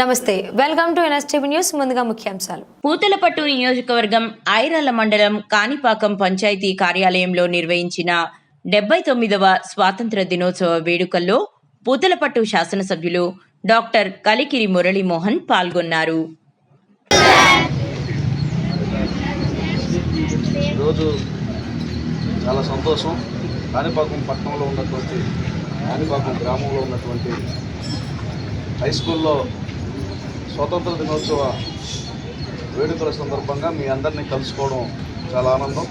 నమస్తే welcome to NSTV news ముందుగా ముఖ్యాంశాలు. పూతలపట్టు నియోజకవర్గం ఐరాల మండలం కాణిపాకం పంచాయతీ కార్యాలయంలో నిర్వహించిన డెబ్బై తొమ్మిదవ స్వాతంత్ర దినోత్సవ వేడుకల్లో పూతలపట్టు శాసనసభ్యులు డాక్టర్ కలికిరి మురళీమోహన్ పాల్గొన్నారు. ఈరోజు చాలా సంతోషం. కాణిపాకం పట్టణంలో ఉన్నటువంటి కాణిపాకం గ్రామంలో ఉన్నటువంటి హై స్కూల్లో స్వతంత్ర దినోత్సవ వేడుకల సందర్భంగా మీ అందరినీ కలుసుకోవడం చాలా ఆనందం.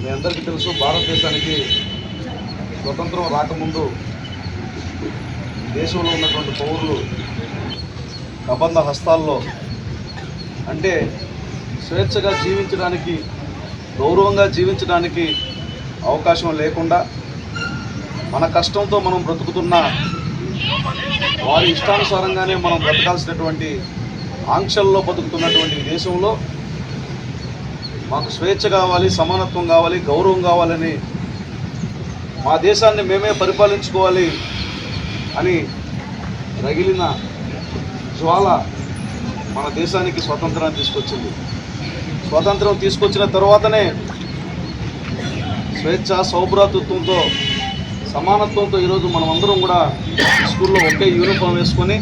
మీ అందరికీ తెలుసు భారతదేశానికి స్వతంత్రం రాకముందు దేశంలో ఉన్నటువంటి పౌరులు కబంధ హస్తాల్లో అంటే స్వేచ్ఛగా జీవించడానికి గౌరవంగా జీవించడానికి అవకాశం లేకుండా మన కష్టంతో మనం బ్రతుకుతున్న వారి ఇష్టానుసారంగానే మనం బ్రతకాల్సినటువంటి ఆంక్షల్లో బతుకుతున్నటువంటి దేశంలో మాకు స్వేచ్ఛ కావాలి సమానత్వం కావాలి గౌరవం కావాలని మా దేశాన్ని మేమే పరిపాలించుకోవాలి అని రగిలిన జ్వాల మన దేశానికి స్వతంత్రాన్ని తీసుకొచ్చింది. స్వాతంత్రం తీసుకొచ్చిన తర్వాతనే స్వేచ్ఛ సౌభ్రాతృత్వంతో సమానత్వంతో ఈరోజు మనం అందరం కూడా స్కూల్లో ఒకే యూనిఫామ్ వేసుకొని